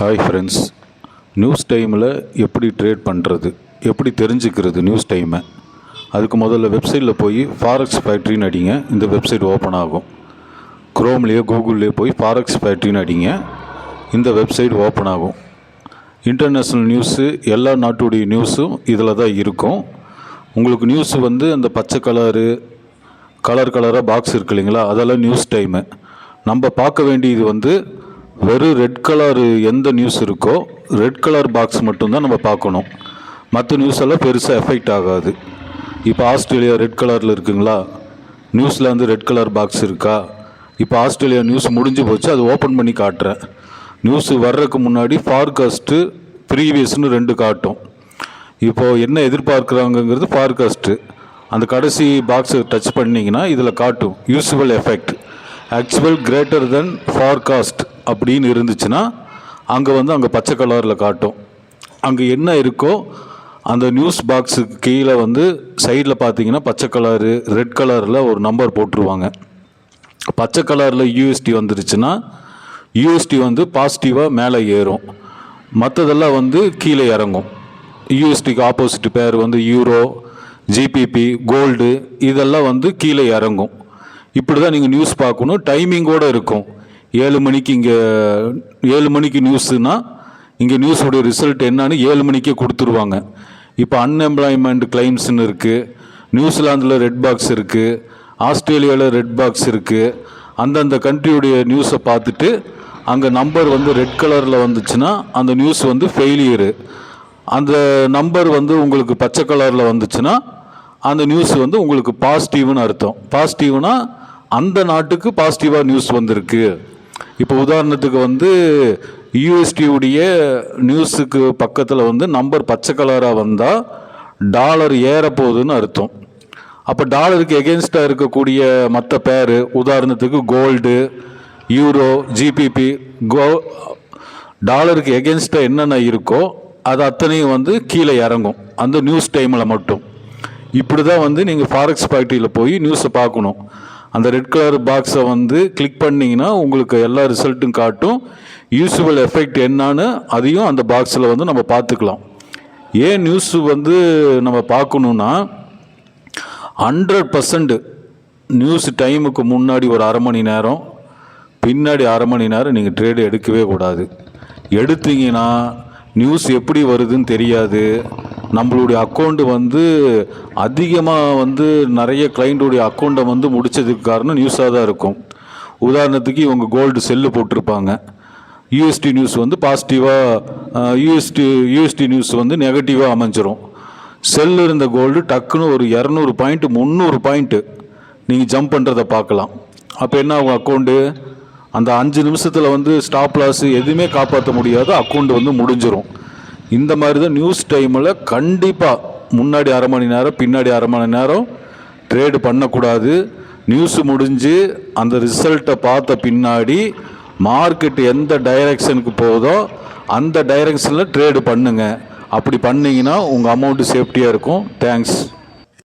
Hi friends news டைமில் எப்படி trade பண்ணுறது எப்படி தெரிஞ்சுக்கிறது நியூஸ் டைமை அதுக்கு முதல்ல வெப்சைட்டில் போய் ஃபாரெக்ஸ் ஃபேக்ட்ரின்னு அடிங்க. இந்த வெப்சைட் ஓப்பன் ஆகும். க்ரோம்லேயோ கூகுள்லேயோ போய் ஃபாரக்ஸ் ஃபேக்ட்ரின்னு அடிங்க. இந்த வெப்சைட் ஓப்பன் ஆகும். இன்டர்நேஷ்னல் நியூஸு எல்லா நாட்டுடைய நியூஸும் இதில் தான் இருக்கும். உங்களுக்கு நியூஸ் வந்து அந்த பச்சை கலரு கலர் கலராக பாக்ஸ் இருக்கு இல்லைங்களா? அதெல்லாம் நியூஸ் டைமு நம்ம பார்க்க வேண்டியது வந்து வெறும் ரெட் கலர் எந்த நியூஸ் இருக்கோ ரெட் கலர் பாக்ஸ் மட்டும்தான் நம்ம பார்க்கணும். மற்ற நியூஸ் எல்லாம் பெருசாக எஃபெக்ட் ஆகாது. இப்போ ஆஸ்திரேலியா ரெட் கலரில் இருக்குங்களா? நியூஸில் வந்து ரெட் கலர் பாக்ஸ் இருக்கா? இப்போ ஆஸ்திரேலியா நியூஸ் முடிஞ்சு போச்சு அது ஓப்பன் பண்ணி காட்டுறேன். நியூஸ் வர்றதுக்கு முன்னாடி ஃபார்காஸ்ட்டு ப்ரீவியஸ்னு ரெண்டு காட்டும். இப்போது என்ன எதிர்பார்க்குறாங்கங்கிறது ஃபார்காஸ்ட்டு அந்த கடைசி பாக்ஸை டச் பண்ணிங்கன்னா இதில் காட்டும். Usual effect actual greater than forecast அப்படின்னு இருந்துச்சுன்னா அங்கே வந்து அங்கே பச்சை கலரில் காட்டும். அங்கே என்ன இருக்கோ அந்த நியூஸ் பாக்ஸுக்கு கீழே வந்து சைடில் பார்த்தீங்கன்னா பச்சை கலரு ரெட் கலரில் ஒரு நம்பர் போட்டுருவாங்க. பச்சை கலரில் யூஎஸ்டி வந்துருச்சுன்னா யூஎஸ்டி வந்து பாசிட்டிவாக மேலே ஏறும். மற்றதெல்லாம் வந்து கீழே இறங்கும். யூஎஸ்டிக்கு ஆப்போசிட் பேர் வந்து யூரோ ஜிபிபி கோல்டு இதெல்லாம் வந்து கீழே இறங்கும். இப்படி தான் நீங்கள் நியூஸ் பார்க்கணும் டைமிங்கோடு இருக்கும். ஏழு மணிக்கு இங்கே ஏழு மணிக்கு நியூஸுனா இங்கே நியூஸோடைய ரிசல்ட் என்னன்னு ஏழு மணிக்கே கொடுத்துருவாங்க. இப்போ அன்எம்ப்ளாய்மெண்ட் கிளைம்ஸ்னு இருக்குது நியூசிலாந்தில் ரெட் பாக்ஸ் இருக்குது ஆஸ்திரேலியாவில் ரெட் பாக்ஸ் இருக்குது அந்தந்த கண்ட்ரியுடைய நியூஸை பார்த்துட்டு அங்கே நம்பர் வந்து ரெட் கலரில் வந்துச்சுன்னா அந்த நியூஸ் வந்து ஃபெயிலியரு அந்த நம்பர் வந்து உங்களுக்கு பச்சை கலரில் வந்துச்சுன்னா அந்த நியூஸ் வந்து உங்களுக்கு பாசிட்டிவ்னு அர்த்தம். பாசிட்டிவ்னால் அந்த நாட்டுக்கு பாசிட்டிவாக நியூஸ் வந்திருக்கு. இப்போ உதாரணத்துக்கு வந்து யூஎஸ்டியுடைய நியூஸுக்கு பக்கத்தில் வந்து நம்பர் பச்சை கலராக வந்தால் டாலர் ஏறப்போகுதுன்னு அர்த்தம். அப்போ டாலருக்கு எகென்ஸ்டாக இருக்கக்கூடிய மற்ற பேர் உதாரணத்துக்கு கோல்டு யூரோ ஜிபிபி கோ டாலருக்கு எகென்ஸ்டாக என்னென்ன இருக்கோ அது அத்தனையும் வந்து கீழே இறங்கும். அந்த நியூஸ் டைமில் மட்டும். இப்படி தான் வந்து நீங்கள் ஃபாரெக்ஸ் பார்ட்டியில் போய் நியூஸை பார்க்கணும். அந்த ரெட் கலர் பாக்ஸை வந்து கிளிக் பண்ணிங்கன்னா உங்களுக்கு எல்லா ரிசல்ட்டும் காட்டும். யூஸ்வல் எஃபெக்ட் என்னான்னு அதையும் அந்த பாக்ஸில் வந்து நம்ம பார்த்துக்கலாம். ஏன் நியூஸ் வந்து நம்ம பார்க்கணுன்னா ஹண்ட்ரட் பர்சன்ட் நியூஸ் டைமுக்கு முன்னாடி ஒரு அரை மணி நேரம் பின்னாடி அரை மணி நேரம் நீங்கள் ட்ரேடு எடுக்கவே கூடாது. எடுத்தீங்கன்னா நியூஸ் எப்படி வருதுன்னு தெரியாது. நம்மளுடைய அக்கௌண்ட்டு வந்து அதிகமாக வந்து நிறைய கிளைண்ட்டுடைய அக்கௌண்ட்டை வந்து முடித்ததுக்கு காரணம் நியூஸாக தான் இருக்கும். உதாரணத்துக்கு இவங்க கோல்டு செல்லு போட்டிருப்பாங்க. யூஎஸ்டி நியூஸ் வந்து பாசிட்டிவாக யூஎஸ்டி யூஎஸ்டி நியூஸ் வந்து நெகட்டிவாக அமைஞ்சிரும். செல்லு இருந்த கோல்டு டக்குன்னு ஒரு இரநூறு பாயிண்ட்டு முந்நூறு பாயிண்ட்டு நீங்கள் ஜம்ப் பண்ணுறதை பார்க்கலாம். அப்போ என்ன ஆகும் அக்கௌண்ட்டு அந்த அஞ்சு நிமிஷத்தில் வந்து ஸ்டாப் லாஸ் எதுவுமே காப்பாற்ற முடியாது அக்கௌண்ட் வந்து முடிஞ்சிரும். இந்த மாதிரி தான் நியூஸ் டைமில் கண்டிப்பாக முன்னாடி அரை மணி நேரம் பின்னாடி அரை மணி நேரம் ட்ரேடு பண்ணக்கூடாது. நியூஸ் முடிஞ்சு அந்த ரிசல்ட்டை பார்த்த பின்னாடி மார்க்கெட் எந்த டைரெக்ஷனுக்கு போகுதோ அந்த டைரெக்ஷனில் ட்ரேடு பண்ணுங்கள் அப்படி பண்ணிங்கன்னா உங்கள் அமௌண்ட்டு சேஃப்டியாக இருக்கும். தேங்க்ஸ்